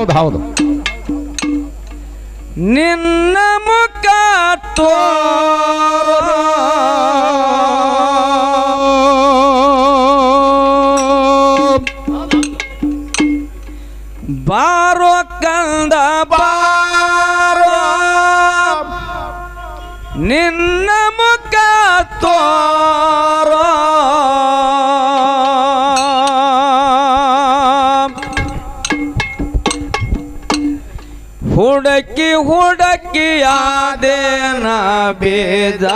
ಹೌದು ಹೌದು. ನಿನ್ನ ಮುಖ ತೋರೋ ಹುಡುಕಿ ಆದೇನ ಬೇಜಾರೋ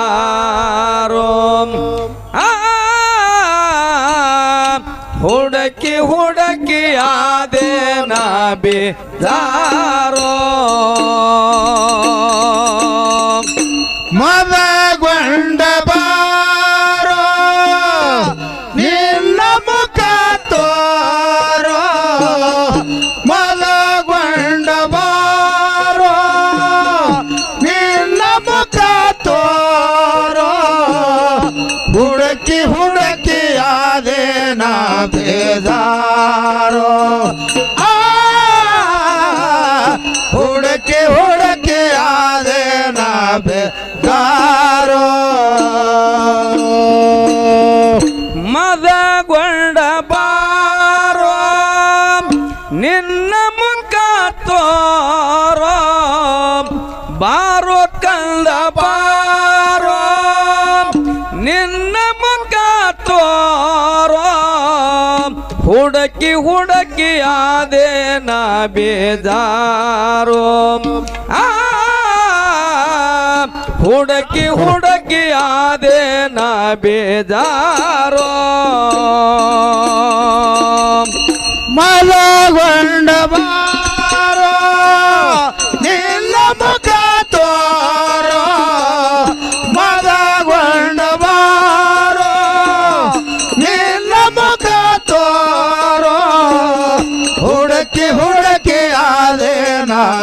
ಆ, ಹುಡುಕಿ ಹುಡುಕಿ ಆದೇನ ना बेजारो आ उड़ के हो ಹುಡುಕಿ ಆದೆ ನಾ ಬೇಜಾರೋ. ಹುಡಕಿ ಹುಡುಕಿ ಆದೆ ನಾ ಬೇಜಾರೋ. ಮಲಗೊಂಡ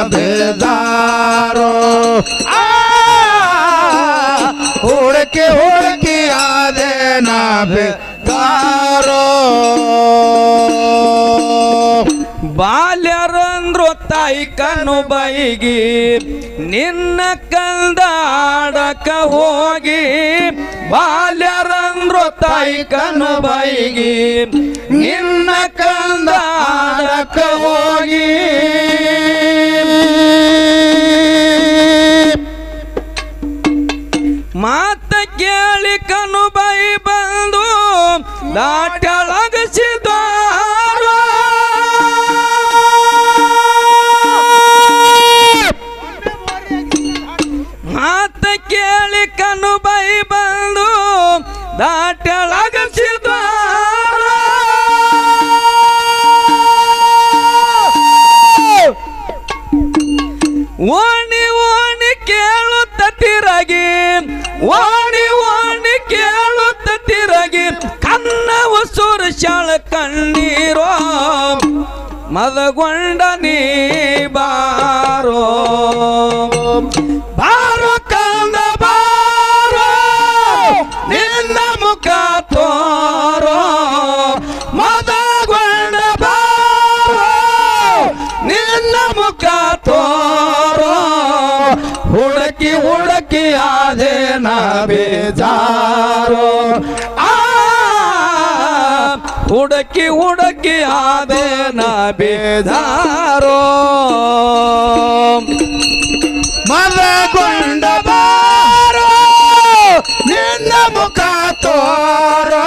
ಹುಡುಕಿ ಆ ಹುಡುಕಿ ಹುಡುಕಿ ನಾ ಬೇಜಾರೋ ಬಾಲ್ಯರಂದ್ರು ತಾಯಿ ಕಣ್ಣು ಬೈಗಿ ನಿನ್ನ ಕಂದಾಡಕ ಹೋಗಿ ಬಾಲ್ಯರಂದ್ರು ತಾಯಿ ಕನು ಬೈಗಿ ನಿನ್ನ ಕಂದಾಡಕ ಹೋಗಿ. ಮಾತ ಕೇಳಿ ಕನು ಬೈ ಬಂದು ದಾಟಳಗಸಿದಾರೋ ದಾಟಳಗಸಿದಾರೋ ಓಣಿ ಓಣಿ ಕೇಳುತ್ತ ತಿರಗಿ ಓಣಿ ಓಣಿ ಕನ್ನ ಉಸುರು ಶಾಳ ಕಣ್ಣೀರೋ ಮದಗೊಂಡ ನೀ ಬಾರೋ ಬಾರೋ ಹುಡುಕಿ ಹುಡುಕಿ ಆದೇನ ಬೇಜಾರೋ ಆ, ಹುಡುಕಿ ಹುಡುಕಿ ಆದೇನ ಬೇಜಾರೋ ಮಲಗೊಂಡ ಬಾರೋ, ನಿನ್ನ ಮುಖ ತೋರೋ.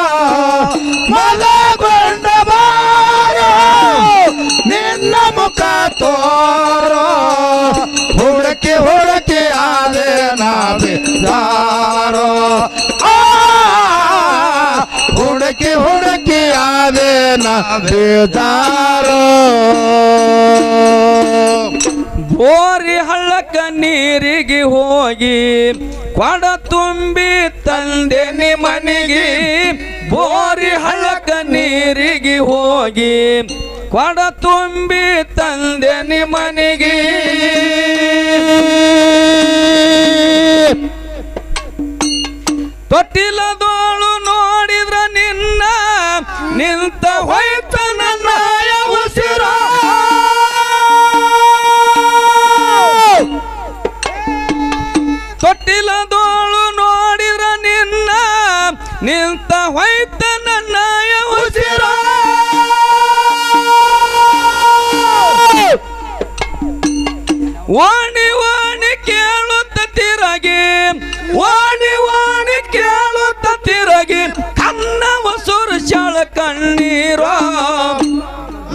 ಮಲಗೊಂಡ ನಿನ್ನ ಮುಖ ತೋರೋ. ಹುಡುಕಿ ಹುಡುಕಿ ಆದೆ ನಾವಿದಾರೋ ಹುಡುಕಿ ಹುಡುಕಿ ನಾವಿದಾರೋ ಬಿದ್ದಾರೋ ಬೋರಿ ಹಳ್ಳಕ್ಕ ನೀರಿಗೆ ಹೋಗಿ ಕೊಡ ತುಂಬಿ ತಂದೆ ಮನೆಗೆ. ಬೋರಿ ಹಳ್ಳಕ್ಕ ನೀರಿಗೆ ಹೋಗಿ ಕೊಡ ತುಂಬಿ ತಂದೆ ನಿಮನಿಗೆ ತೊಟ್ಟಿಲದೋಳು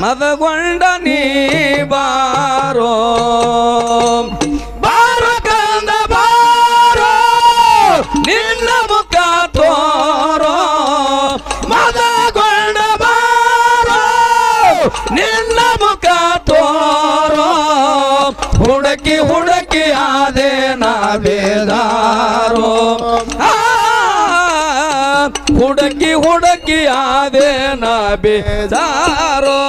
ಮದಗೊಂಡ ನೀ ಬಾರೋ. ಬಾರ ಕಂದ ಬಾರೋ, ನಿನ್ನ ಮುಖ ತೋರೋ. ಮದಗೊಂಡ ಬಾರೋ, ನಿನ್ನ ಮುಖ ತೋರೋ. ಹುಡುಕಿ ಹುಡುಕಿ ಆದೆ ನಾ ಬೇದಾರೋ. ಹುಡುಕಿ ಹುಡುಕಿ ಆದೆ ನಾ ಬೇದಾರೋ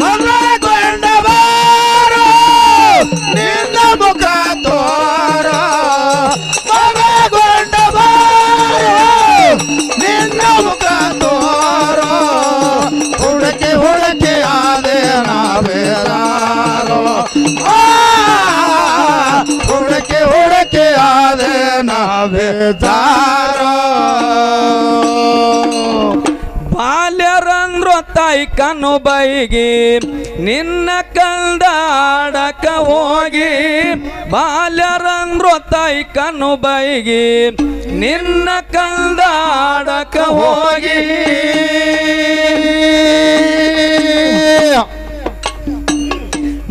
ಮನಗೊಂಡ ಬಾರೋ ನಿನ್ನ ಮುಖ ತೋರ. ಮನಗೊಂಡ ಬಾರೋ ನಿನ್ನ ಮುಖ ತೋರ. ಹುಡುಕಿ ಹುಡುಕಿ ಆದೆ ನಾವೇದಾರೋ ಹುಡುಕಿ ಹುಡುಕಿ ಆದೆ ನಾವೇದಾರೋ ಬಾಲ್ಯರಂದ್ರು ತಾಯಿ ಬೈಗಿ, ನಿನ್ನ ಕಂದಾಡಕ ಹೋಗಿ ಬಾಲ್ಯರಂದ್ರು ತಾಯಿ ಕಣ್ಣು ಬೈಗಿ, ನಿನ್ನ ಕಂದಾಡಕ ಹೋಗಿ.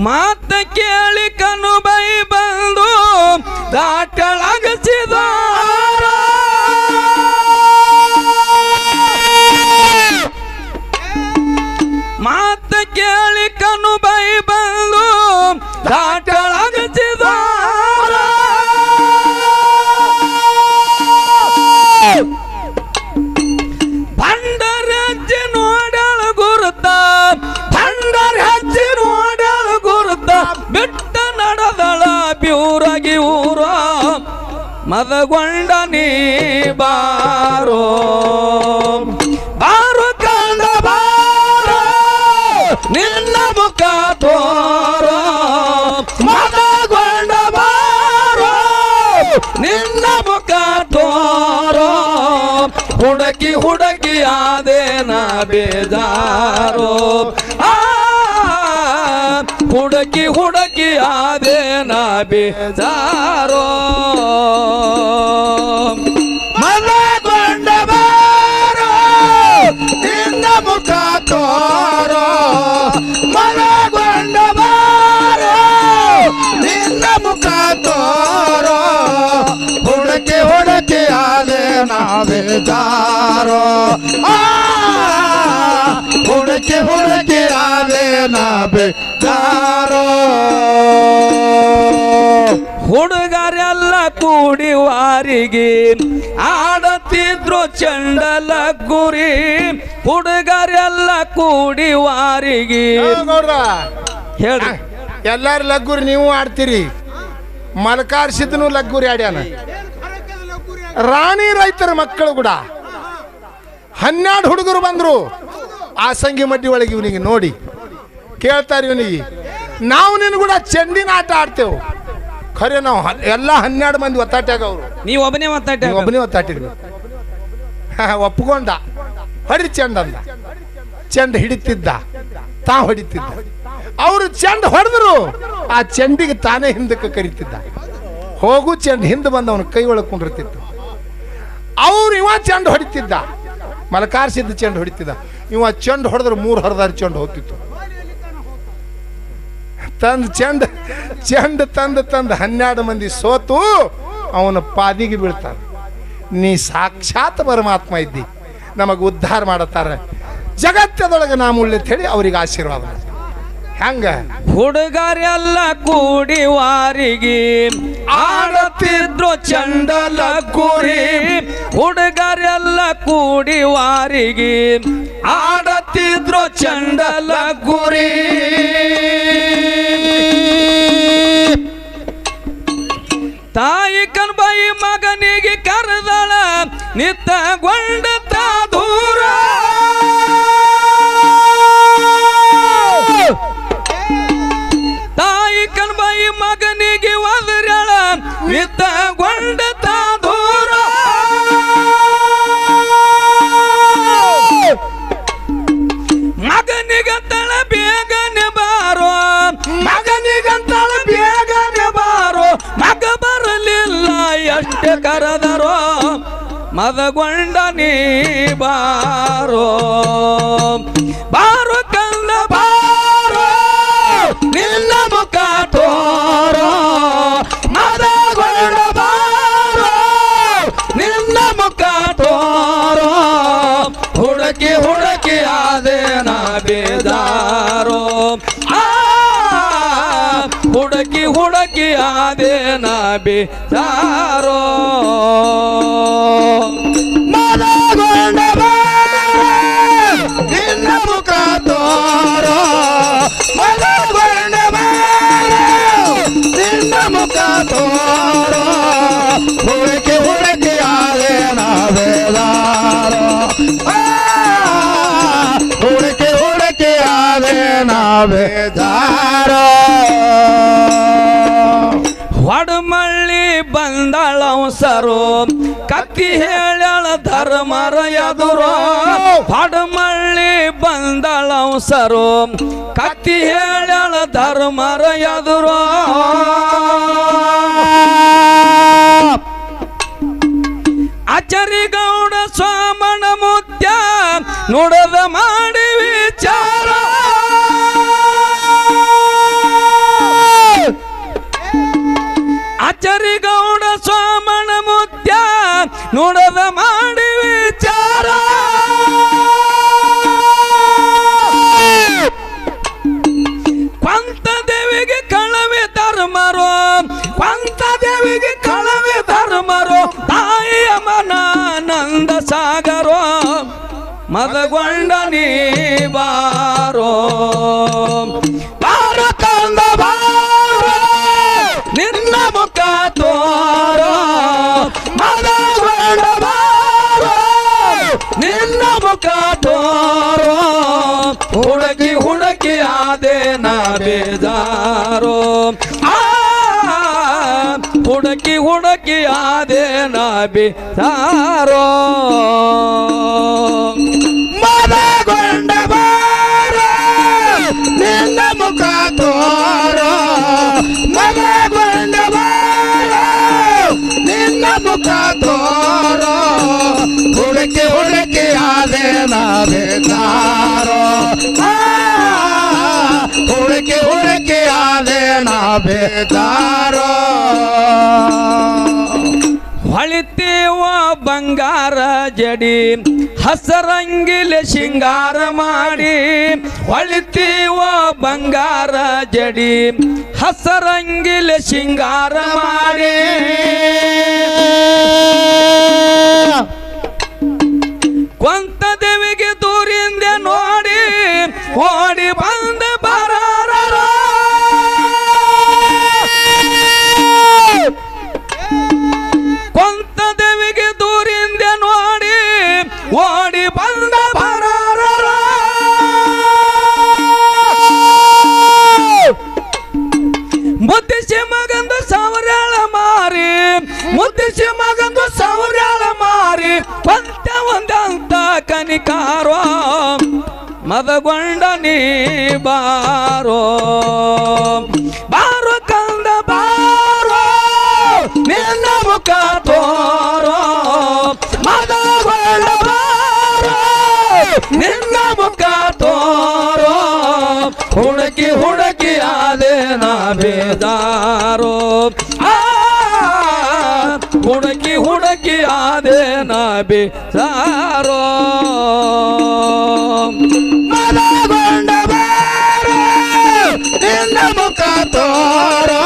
ಮಾತ ಕೇಳಿ ಕಣ್ಣು ಬೈ ಬಂದು ದಾಟಳಗಸಿದ. ಮದಗೊಂಡ ನೀ ಬಾರೋ. ಬಾರು ಕಂದ ಬಾರೋ. ನಿನ್ನ ಮುಖ ತೋರೋ. ಮದಗೊಂಡ ಬಾರೋ. ನಿನ್ನ ಮುಖ ತೋರೋ. ಹುಡುಕಿ ಹುಡುಕಿ ಆದೇನ ಬೇಜಾರೋ. ಆ ಹುಡುಕಿ ಹುಡುಕಿ ಆದೇನ ಬೇಜಾರೋ ಮನಗೊಂಡ ಬಾರೋ, ನಿನ್ನ ಮುಖ ತೋರೋ. ಮನಗೊಂಡ ಬಾರೋ, ನಿನ್ನ ಮುಖ ತೋರೋ. ಹುಡುಕಿ ಹುಡುಕಿ ಆದೆ ನಾವೇದಾರೋ ಆ, ಹುಡುಕಿ ಹುಡುಕಿ ನಾವೇದಾರೋ ಹುಡುಗರೆಲ್ಲ ಕೂಡಿ ವಾರಿಗೆ ಆಡತಿದ್ರು ಚಂಡಲ ಗುರಿ. ಹುಡುಗರೆಲ್ಲ ಕೂಡಿ ವಾರಿಗೆ. ಹೇಳಿ ಹೇಳ್ರಿ. ಎಲ್ಲಾರು ಲಗ್ಗುರಿ ನೀವು ಆಡ್ತೀರಿ. ಮಲಕಾರ್ಸಿದ್ನು ಲಗ್ಗುರಿ ಆಡ್ಯಾನ. ರಾಣಿ ರೈತರ ಮಕ್ಕಳು ಕೂಡ. ಹನ್ನೆರಡು ಹುಡುಗರು ಬಂದ್ರು. ಆ ಸಂಗಿ ಮಡ್ಡಿ ಒಳಗೆ ಇವನಿಗೆ ನೋಡಿ. ಕೇಳ್ತಾರೆ ಇವನಿಗೆ. ನಾವು ನಿನ್ ಕೂಡ ಚೆಂಡಿನ ಆಟ ಆಡ್ತೇವೆ. ಖರೆ ನಾವು ಎಲ್ಲ ಹನ್ನೆರಡು ಮಂದಿ ಒತ್ತಾಟ್ಯಾಗ ಅವರು ನೀವು ಒಬ್ಬನೇ ಒತ್ತಾಟ ಒಬ್ಬನೇ ಒತ್ತಾಟಿದ್ವಿ ಒಪ್ಕೊಂಡ. ಹೊಡಿ ಚೆಂಡ ಅಂದ. ಚೆಂಡ ಹಿಡಿತಿದ್ದ. ತಾ ಹೊಡಿತಿದ್ದ. ಅವರು ಚೆಂಡ ಹೊಡೆದ್ರು. ಆ ಚೆಂಡಿಗೆ ತಾನೇ ಹಿಂದಕ್ಕೆ ಕರಿತಿದ್ದ. ಹೋಗು ಚೆಂಡ ಹಿಂದೆ ಬಂದು ಅವನ ಕೈ ಒಳಗೆ ಕುಂಡಿರ್ತಿತ್ತು. ಅವ್ರು ಇವ ಚೆಂಡ ಹೊಡಿತಿದ್ದ. ಮಲಕಾರ್ಸಿದ್ದ ಚೆಂಡ ಹೊಡಿತಿದ್ದ. ಇವ ಚೆಂಡ ಹೊಡೆದ್ರೆ ಮೂರು ಹರಿದಾರಿ ಚೆಂಡ ಹೋಗ್ತಿತ್ತು. ತಂದು ಚಂದ ಚಂದ ತಂದು ತಂದು ಹನ್ನೆರಡು ಮಂದಿ ಸೋತು ಅವನ ಪಾದಿಗೆ ಬೀಳ್ತಾನೆ. ನೀ ಸಾಕ್ಷಾತ್ ಪರಮಾತ್ಮ ಇದ್ದಿ. ನಮಗೆ ಉದ್ಧಾರ ಮಾಡುತ್ತಾರೆ. ಜಗತ್ತದೊಳಗೆ ನಾ ಮುಳ್ಳಿ ಹೇಳಿ ಅವ್ರಿಗೆ ಆಶೀರ್ವಾದ. ಹೆಂಗ? ಹುಡುಗರೆಲ್ಲ ಕೂಡಿ ವಾರಿಗೆ ಆಡತಿದ್ರು ಚಂಡಲ ಕೂರಿ ಹುಡುಗರೆಲ್ಲ ಕೂಡಿ ವಾರಿಗೆ ಆಡತಿದ್ರು ಚಂಡಲ ಗುರಿ. ತಾಯಿ ಕನ್ಬಾಯಿ ಮಗನಿಗೆ ಕರೆದಳ ನಿತ್ತಗೊಂಡ ದೂರ. ತಾಯಿ ಕನ್ಬಾಯಿ ಮಗನಿಗೆ ಒದರಳ ನಿತ್ತಗೊಂಡ ಮದಗೊಂಡ ನೀ ಬಾರೋ. ಬಾರೋ ಕಂದ ಬಾರೋ. ನಿನ್ನ ಮುಖ ತೋರೋ. ಮದಗೊಂಡ ಬಾರೋ. ನಿನ್ನ ಮುಖ ತೋರೋ. ಹುಡುಕಿ ಹುಡುಕಿ ಆದೇನ ಬೇದಾರೋ ಆ ಹುಡುಕಿ ಹುಡುಕಿ ಆದೇನ ಬೇದಾರೋ ಮನಗೊಂಡ ನಿನ್ನ ಮುಖ ತೋರೋ ಮನಗೊಂಡ ನಿನ್ನ ಮುಖ ತೋರೋ ಹುಡುಕಿ ಹುಡುಕಿ ಆದೆ ನಾವೇದಾರೋ ಹುಡುಕಿ ಹುಡುಕಿ ಆದೆ ನಾವೇದಾರೋ ಹೊಡಮಳ್ಳಿ ಬಂದಳವಸರು ಕತ್ತಿ ಹೇಳ್ಯಾಳ ಧರ್ಮರ ಎದುರು. ಬಂದಳ ಬಂದಳವಸರು ಕತ್ತಿ ಹೇಳ್ಯಾಳ ಧರ್ಮರ ಎದುರು. ಅಚರಿಗೌಡ ಸ್ವಾಮಣ ಮುತ್ಯ ನುಡದ ಮಾಡಿ ನುಡದ ಮಾಡಿ ವಿಚಾರ ಪಂತ ದೇವಿಗೆ ಕಳವೆ ಧರ್ಮರೋ ಪಂತ ದೇವಿಗೆ ಕಳವೆ ಧರ್ಮರೋ, ತಾಯಿಯ ಮನ ನಂದ ಸಾಗರೋ, ಮದಗೊಂಡ ನೀ ಬಾರೋ. ಬಾರ ನಿನ್ನ ಮುಖ ತೋರೋ ಮದಗೊಂಡ ಬಾರೋ ನಿನ್ನ ಮುಖ ತೋರೋ ಹುಡುಕಿ ಹುಡುಕಿ ಆದೇನ ಬೇಜಾರೋ ಹುಡುಕಿ ಹುಡುಕಿ ಆದೇನ ಬೇಜಾರೋ ನಿನ್ನ ಮುಖ ತೋರೋ ಹುಡುಕಿ ಹುಡುಕಿ ಆದೆ ನಾವೇದಾರೋ ಹುಡುಕಿ ಹುಡುಕಿ ಆದೆ ನಾವೇದಾರೋ ಹೊಳಿತೀವ ಬಂಗಾರ ಜಡಿ ಹಸರಂಗಿಲೆ ಶಿಂಗಾರ ಮಾಡಿ ಹೊಳಿತೀವ ಬಂಗಾರ ಜಡಿ ಹಸರಂಗಿಲೆ ಸಿಂಗಾರ ಮಾಡಿ. ಕೊಂತ ದೇವಿಗೆ ದೂರಿಂದ ನೋಡಿ ಓಡಿ ಬಂದ ಮುದ್ದಿಸಿ ಮಗಂದು ಸೌರಾಳ ಮಾರಿ ಪಂತ ಒಂದಂತ ಕನಿಕಾರೋ ಮದಗೊಂಡ ನೀ ಬಾರೋ. ಹುಡುಕಿ ಹುಡುಕಿ ಆದೇನ ಬೇದಾರೋ ಮನಗೊಂಡ ನಿನ್ನ ಮುಖ ತೋರೋ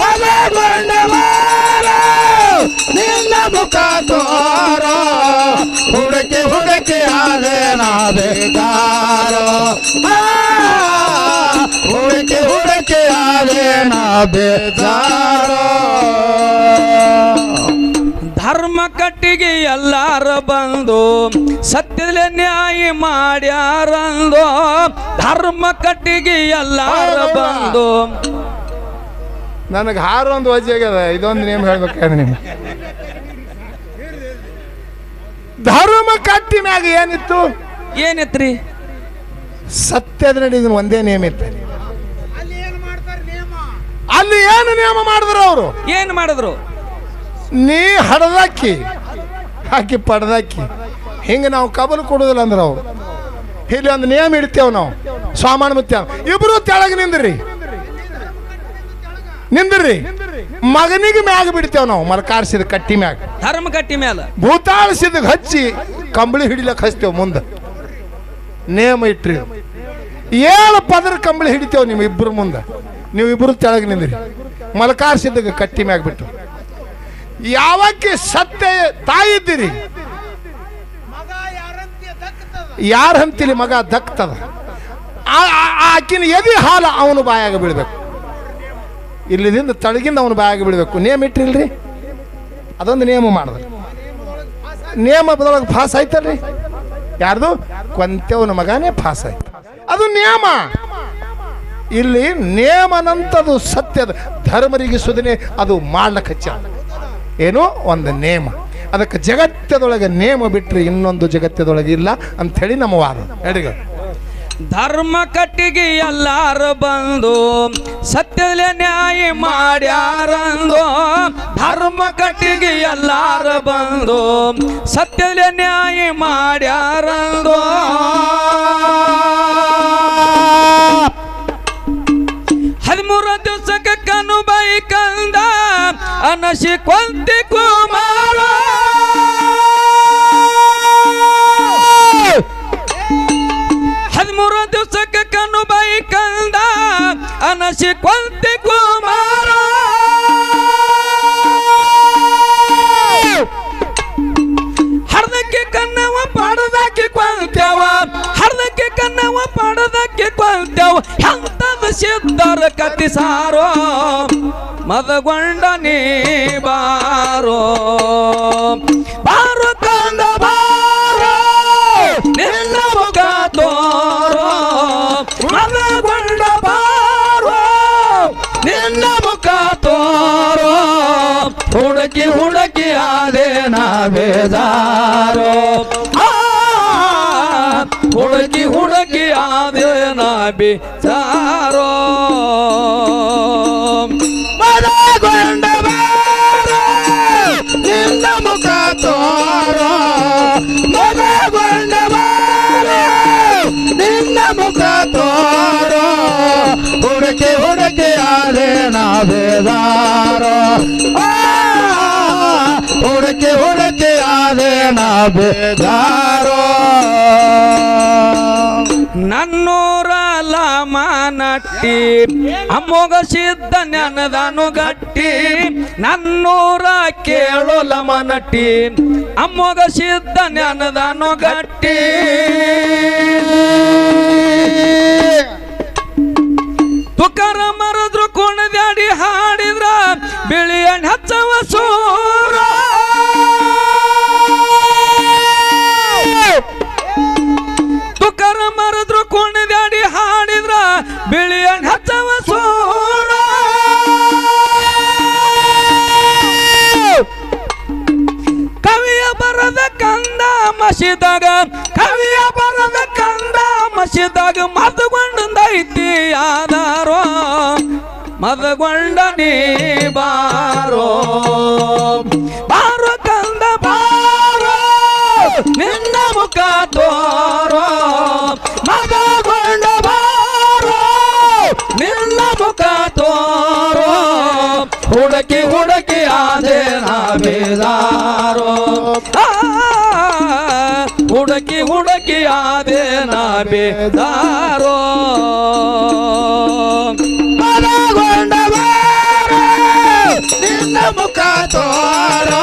ಮನಗೊಂಡ ನಿನ್ನ ಮುಖ ತೋರೋ ಹುಡುಕಿ ಹುಡುಕಿ ಆದೆ ನಾವೇದಾರೋ ಹುಡುಕಿ ಹುಡುಕಿ ಆದೆ ನಾವೇದಾರೋ ಕಟ್ಟಿಗೆ ಎಲ್ಲಾರ ಬಂದು ಸತ್ಯದಲ್ಲಿ ನ್ಯಾಯ ಮಾಡ್ಯಾರಂದು ಧರ್ಮ ಕಟ್ಟಿಗೆ ಎಲ್ಲಾರ ಬಂದು. ನನಗೆ ಹಾರು ಒಂದು ವಜೆ ಆಗ್ಯದ ಇದೊಂದು ನೇಮ್ ಹೇಳ್ಬೇಕಾದ್ರೆ ನಿಮ್ಗೆ. ಧರ್ಮ ಕಟ್ಟಿ ಮ್ಯಾಗ ಏನಿತ್ತು? ಏನಿತ್ರಿ? ಸತ್ಯದ ನಡೀದಿನ ಒಂದೇ ನೇಮ್ ಇತ್ತು. ಅಲ್ಲಿ ಏನು ನಿಯಮ ಮಾಡಿದ್ರು ಅವರು? ಏನು ಮಾಡಿದ್ರು? ನೀ ಹಡದಕ್ಕಿ. ಹಾಕಿ ಪಡೆದಾಕಿ ಹಿಂಗೆ ನಾವು ಕಬಲು ಕೊಡೋದಿಲ್ಲ ಅಂದ್ರೆ ಅವ್ರು ಇಲ್ಲಿ ಒಂದು ನಿಯಮ ಇಡ್ತೇವೆ ನಾವು. ಸ್ವಾಮಾನ ಮುತ್ಯ. ಇಬ್ರು ತೆಳಗೆ ನಿಂದ್ರಿ. ನಿಂದ್ರಿ. ಮಗನಿಗೆ ಮ್ಯಾಗ ಬಿಡ್ತೇವೆ ನಾವು. ಮಲ್ಕಾರ್ಸಿದ ಕಟ್ಟಿ ಮ್ಯಾಗ. ಧರ್ಮ ಕಟ್ಟಿ ಮ್ಯಾಲ. ಭೂತಾಳಿಸಿದ ಹಚ್ಚಿ ಕಂಬಳಿ ಹಿಡಿಲಕ್ಕೆ ಹಚ್ತೇವೆ ಮುಂದೆ. ನೇಮ ಇಟ್ರಿ. ಏಳು ಪದರ ಕಂಬಳಿ ಹಿಡಿತೇವೆ ನಿಮ್ಮ ಇಬ್ಬರು ಮುಂದೆ. ನೀವು ಇಬ್ಬರು ತೆಳಗೆ ನಿಂದ್ರಿ. ಮಲಕಾರ್ಸಿದಾಗ ಕಟ್ಟಿ ಮ್ಯಾಗ ಬಿಟ್ಟು. ಯಾವಕ್ಕೆ ಸತ್ಯ ತಾಯಿ ಇದ್ದೀರಿ ಯಾರ ಹಂತಿಲಿ ಮಗ ದಕ್ತದ? ಆಕಿನ ಎದಿ ಹಾಲ ಅವನು ಬಾಯಾಗ ಬೀಳ್ಬೇಕು. ಇಲ್ಲಿದಿಂದ ತಳಗಿಂದ ಅವನು ಬಾಯಾಗ ಬೀಳ್ಬೇಕು. ನೇಮ ಇಟ್ಟಿಲ್ರಿ? ಅದೊಂದು ನಿಯಮ ಮಾಡಿದ್ರೆ. ಬದಲಾಗ ಫಾಸ್ ಆಯ್ತಲ್ರಿ? ಯಾರ್ದು? ಕೊಂತೆವನ ಮಗನೇ ಫಾಸ್ ಆಯ್ತು. ಅದು ನಿಯಮ. ಇಲ್ಲಿ ನೇಮನಂತದು ಸತ್ಯದ ಧರ್ಮರಿಗೆ ಸುದನೆ ಅದು ಮಾಡ್ಲಕ್ಕೆ ಹಚ್ಚ. ಏನು ಒಂದು ನೇಮ. ಅದಕ್ಕೆ ಜಗತ್ತದೊಳಗೆ ನೇಮ ಬಿಟ್ಟರೆ ಇನ್ನೊಂದು ಜಗತ್ತದೊಳಗೆ ಇಲ್ಲ ಅಂಥೇಳಿ ನಮ್ಮ ವಾದ. ಎಡಿಗ ಧರ್ಮ ಕಟ್ಟಿಗೆ ಎಲ್ಲಾರು ಬಂದು, ಸತ್ಯದಲ್ಲಿ ನ್ಯಾಯ ಮಾಡ್ಯಾರಂದು. ಧರ್ಮ ಕಟ್ಟಿಗೆ ಎಲ್ಲಾರು ಬಂದು, ಸತ್ಯದಲ್ಲಿ ನ್ಯಾಯ ಮಾಡ್ಯಾರಂದು. ಅನಸಿ ಕೊಂತಿ ಕುಮಾರ. ಹದಿಮೂರು ದಿವಸಕ್ಕೆ ಕಣ್ಣು ಬೈ ಕಂದ ಅನಸಿ ಕೊಂತಿ ಕುಮಾರ. ಹರ್ದಕ್ಕೆ ಕನ್ನವ ಪಡದಕ್ಕೆ ಕೊಲ್ತೇವ ಹರ್ದಕ್ಕೆ ಕನ್ನವ ಪಡದಕ್ಕೆ ಕೊಲ್ತೇವ ಎಂತದ ಸಿದ್ಧರ ಕತಿ ಸಾರೋ ಮದಗೊಂಡ ನೀ ಬಾರೋ. ಬಾರೋ ಕಂದ ಬಾರೋ. ನಿನ್ನ ಮುಖ ತೋರೋ. ಮದಗೊಂಡ ಬಾರೋ. ನಿನ್ನ ಮುಖ ತೋರೋ. ಹುಡುಕಿ ಹುಡುಕಿ ಆದೆ ಬೇಜಾರೋ. ಹುಡುಕಿ ಹುಡುಕಿ ಆದೆ ಬೇಜಾರೋ. ಹುಡುಕಿ ಹುಡುಕಿ ಆದೆ ನಾವೇದಾರೋ ಹುಡುಕಿ ಹುಡುಕಿ ಆದೆ ನಾವೇದಾರೋ ಬೇಜಾರೋ ನನ್ನೂರ ನಟ್ಟಿ ಅಮ್ಮೋಗ ಸಿದ್ಧ ನೆನದನು ಗಟ್ಟಿ. ನನ್ನೂರ ಕೇಳು ಲಮನಟ್ಟಿ ಅಮ್ಮೋಗ ಸಿದ್ಧ ನೆನದನು ಗಟ್ಟಿ. ತುಕಾರ ಮರದ್ರು ಕೊಣದ್ಯಾಡಿ ಹಾಡಿದ್ರ ಬಿಳಿ ಹಣ್ಣು ಹಚ್ಚವ ಸೂರ. ತುಕಾರ ಮರದ್ರು ಕೊಣದ್ಯಾಡಿ ಹಾಡಿದ್ರ ಬಿಳಿ ಹಣ್ಣು ಹಚ್ಚವ ಸೂರ. ಕವಿಯ ಬರದ ಕಂದ ಮಸಿದಾಗ, ಕವಿಯ ಬರದ ಕಂದ ಮಸಿದಾಗ ಮದಗೊಂಡೈತಿ ಆಧಾರೋ ಮದಗೊಂಡ ನೀ ಬಾರೋ? ಬಾರೋ ಕಂದ ಬಾರೋ ನಿನ್ನ ಮುಖ ತೋರೋ? ಮದಗೊಂಡ ಬಾರೋ ನಿನ್ನ ಮುಖ ತೋರೋ? ಹುಡುಕಿ ಹುಡುಕಿ ಆದೆ ನಾ ಬೇಜಾರೋ ಆ, ಹುಡುಕಿ ಹುಡುಕಿ ಆದೆ ನಾ ಬೇಜಾರೋ ಮನಗೊಂಡ ಬಾರೋ, ನಿನ್ನ ಮುಖ ತೋರೋ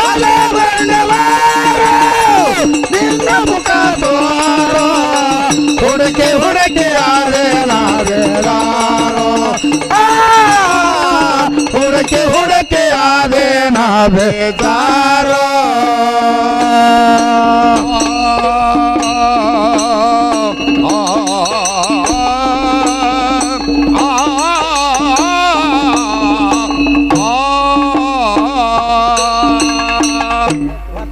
ಮನಗೊಂಡ ಬಾರೋ, ನಿನ್ನ ಮುಖ ತೋರೋ ಹುಡುಕಿ ಹುಡುಕಿ ಆದೆ ನಾವೇಲಾರೋ ಆ, ಹುಡುಕಿ ಹುಡುಕಿ ಆದೆ